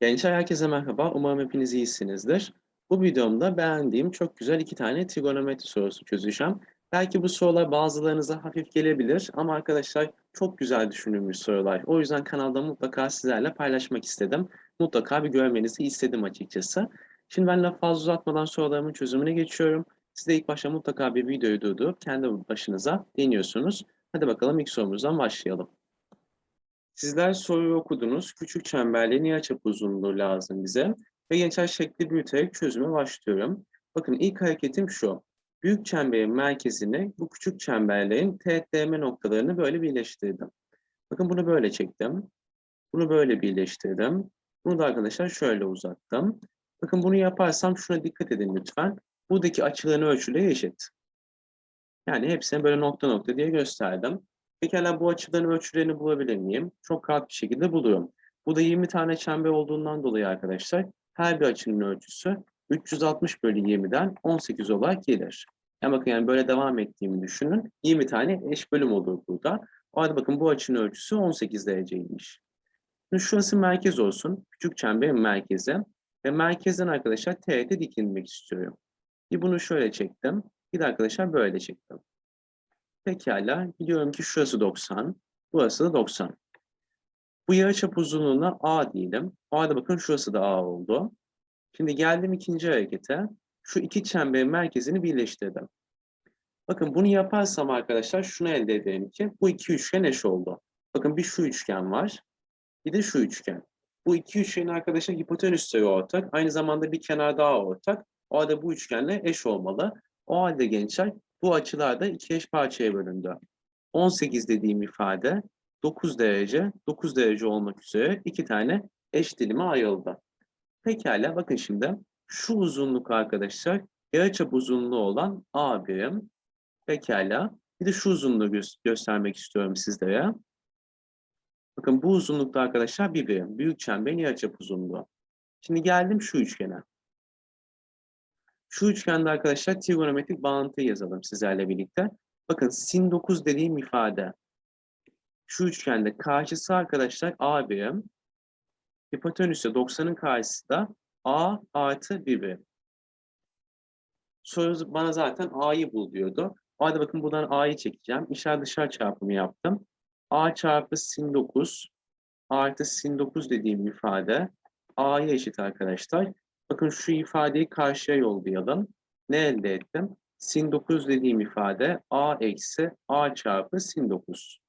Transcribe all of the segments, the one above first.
Gençler herkese merhaba. Umarım hepiniz iyisinizdir. Bu videomda beğendiğim çok güzel iki tane trigonometri sorusu çözeceğim. Belki bu sorular bazılarınıza hafif gelebilir ama arkadaşlar çok güzel düşünülmüş sorular. O yüzden kanalda mutlaka sizlerle paylaşmak istedim. Mutlaka bir görmenizi istedim açıkçası. Şimdi ben laf fazla uzatmadan sorularımın çözümüne geçiyorum. Siz de ilk başta mutlaka bir videoyu durdurup kendi başınıza deniyorsunuz. Hadi bakalım ilk sorumuzdan başlayalım. Sizler soruyu okudunuz. Küçük çemberliğin yarıçap uzunluğu lazım bize. Ve gençler şekli büyüterek çözüme başlıyorum. Bakın ilk hareketim şu. Büyük çemberin merkezini bu küçük çemberlerin TDM noktalarını böyle birleştirdim. Bakın bunu böyle çektim. Bunu böyle birleştirdim. Bunu da arkadaşlar şöyle uzattım. Bakın bunu yaparsam şuna dikkat edin lütfen. Buradaki açıların ölçüleri eşit. Yani hepsini böyle nokta nokta diye gösterdim. Pekala bu açıların ölçülerini bulabilir miyim? Çok rahat bir şekilde buluyorum. Bu da 20 tane çember olduğundan dolayı arkadaşlar her bir açının ölçüsü 360 bölü 20'den 18 olarak gelir. Yani bakın yani böyle devam ettiğimi düşünün. 20 tane eş bölüm olur burada. O halde bakın bu açının ölçüsü 18 dereceymiş. Şimdi şurası merkez olsun. Küçük çemberin merkezi. Ve merkezden arkadaşlar teğete dikilmek istiyorum. Bir bunu şöyle çektim. Bir de arkadaşlar böyle çektim. Pekala. Biliyorum ki şurası 90. Burası da 90. Bu yarıçap uzunluğuna A diyelim. Halde bakın şurası da A oldu. Şimdi geldim ikinci harekete. Şu iki çemberin merkezini birleştirdim. Bakın bunu yaparsam arkadaşlar şunu elde ederim ki bu iki üçgen eş oldu. Bakın bir şu üçgen var. Bir de şu üçgen. Bu iki üçgenin arkadaşlar hipotenüsleri ortak. Aynı zamanda bir kenar daha ortak. O halde bu üçgenle eş olmalı. O halde gençler bu açılar da iki eş parçaya bölündü. 18 dediğim ifade 9 derece, 9 derece olmak üzere iki tane eş dilime ayrıldı. Pekala bakın şimdi şu uzunluk arkadaşlar yarıçap uzunluğu olan A birim. Pekala. Bir de şu uzunluğu gö göstermek istiyorum sizlere. Bakın bu uzunlukta arkadaşlar bir birim. Büyük çemberin yarıçap uzunluğu. Şimdi geldim şu üçgene. Şu üçgende arkadaşlar trigonometrik bağıntıyı yazalım sizlerle birlikte. Bakın sin 9 dediğim ifade. Şu üçgende karşısı arkadaşlar A birim. Hipotenüsü 90'ın karşısı da A artı 1 birim. Soru bana zaten A'yı bul diyordu. O bakın buradan A'yı çekeceğim. İçer dışarı çarpımı yaptım. A çarpı sin 9 artı sin 9 dediğim ifade A'ya eşit arkadaşlar. Bakın şu ifadeyi karşıya yollayalım. Ne elde ettim? Sin 9 dediğim ifade A eksi A çarpı sin 9.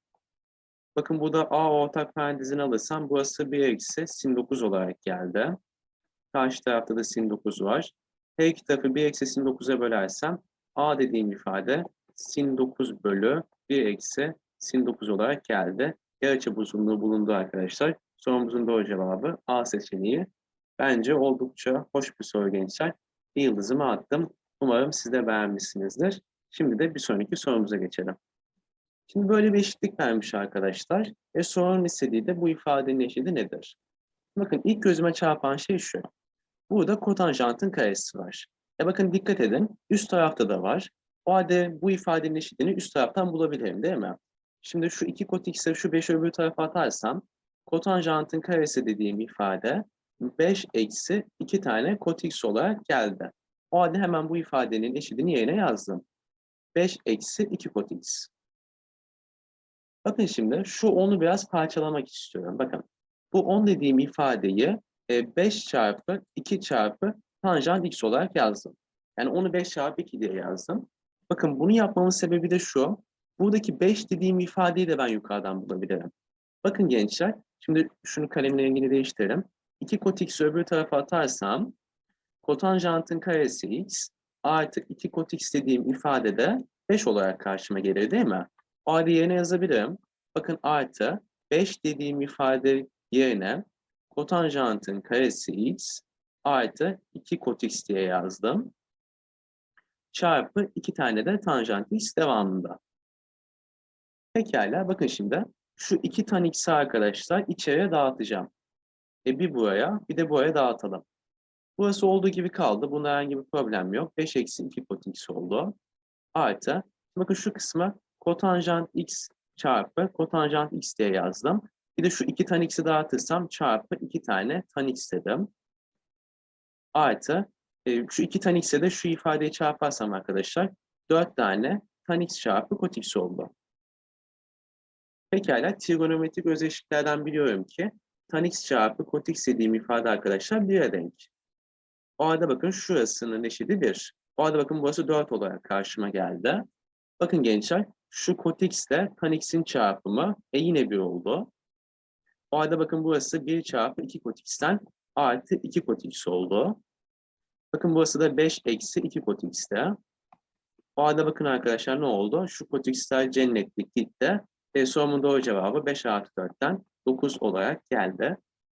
Bakın burada A ortak parantezini alırsam burası 1 eksi sin 9 olarak geldi. Karşı tarafta da sin 9 var. Her iki tarafı 1 eksi sin 9'a bölersem A dediğim ifade sin 9 bölü 1 eksi sin 9 olarak geldi. Yarıçap uzunluğu bulundu arkadaşlar. Sorumuzun doğru cevabı A seçeneği. Bence oldukça hoş bir soru gençler. Bir yıldızımı attım. Umarım siz de beğenmişsinizdir. Şimdi de bir sonraki sorumuza geçelim. Şimdi böyle bir eşitlik vermiş arkadaşlar. Ve sorunun istediği de bu ifadenin eşidi nedir? Bakın ilk gözüme çarpan şey şu. Burada kotanjantın karesi var. E bakın dikkat edin. Üst tarafta da var. O halde bu ifadenin eşitliğini üst taraftan bulabilirim değil mi? Şimdi şu 2 kot x'e şu 5 öbür tarafa atarsam kotanjantın karesi dediğim ifade 5 eksi 2 tane kot x olarak geldi. O halde hemen bu ifadenin eşitini yerine yazdım. 5 eksi 2 kot x. Bakın şimdi şu 10'u biraz parçalamak istiyorum. Bakın bu 10 dediğim ifadeyi 5 çarpı 2 çarpı tanjant x olarak yazdım. Yani onu 5 çarpı 2 diye yazdım. Bakın bunu yapmamın sebebi de şu. Buradaki 5 dediğim ifadeyi de ben yukarıdan bulabilirim. Bakın gençler, şimdi şunu kalemin rengini değiştirelim. 2 kot x'i öbür tarafa atarsam kotanjantın karesi x artı 2 kot x dediğim ifadede 5 olarak karşıma gelir değil mi? O halde yerine yazabilirim. Bakın artı 5 dediğim ifade yerine kotanjantın karesi x artı 2 kot x diye yazdım. Çarpı 2 tane de tanjant x devamında. Pekala bakın şimdi şu 2 tan x'i arkadaşlar içeriye dağıtacağım. E bir buraya bir de buraya dağıtalım. Burası olduğu gibi kaldı. Bunda herhangi bir problem yok. 5 eksi 2 kot x oldu. Artı. Bakın şu kısmı kotanjant x çarpı kotanjant x diye yazdım. Bir de şu iki tan x'i dağıtırsam çarpı iki tane tan x dedim. Artı e, şu iki tan x'e de şu ifadeyi çarparsam arkadaşlar 4 tane tan x çarpı kot x oldu. Pekala trigonometrik özelliklerden biliyorum ki tan çarpı kot x dediğim ifade arkadaşlar 1'e denk. O halde bakın şurasının eşidi 1. O halde bakın burası 4 olarak karşıma geldi. Bakın gençler şu kot x ile tan çarpımı e yine 1 oldu. O halde bakın burası 1 çarpı 2 kot artı 2 kot x oldu. Bakın burası da 5 eksi 2 kot x'te. O halde bakın arkadaşlar ne oldu? Şu kot x'ler cennetlik gitti. E, sorumun doğru cevabı 5 artı 4'ten 9 olarak geldi.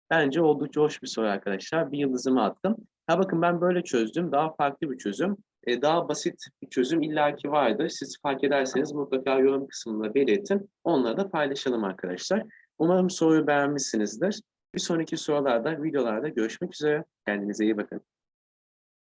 Bence oldukça hoş bir soru arkadaşlar. Bir yıldızımı attım. Ha bakın ben böyle çözdüm. Daha farklı bir çözüm. E, daha basit bir çözüm illaki vardır. Siz fark ederseniz mutlaka yorum kısmında belirtin. Onları da paylaşalım arkadaşlar. Umarım soruyu beğenmişsinizdir. Bir sonraki sorularda, videolarda görüşmek üzere. Kendinize iyi bakın.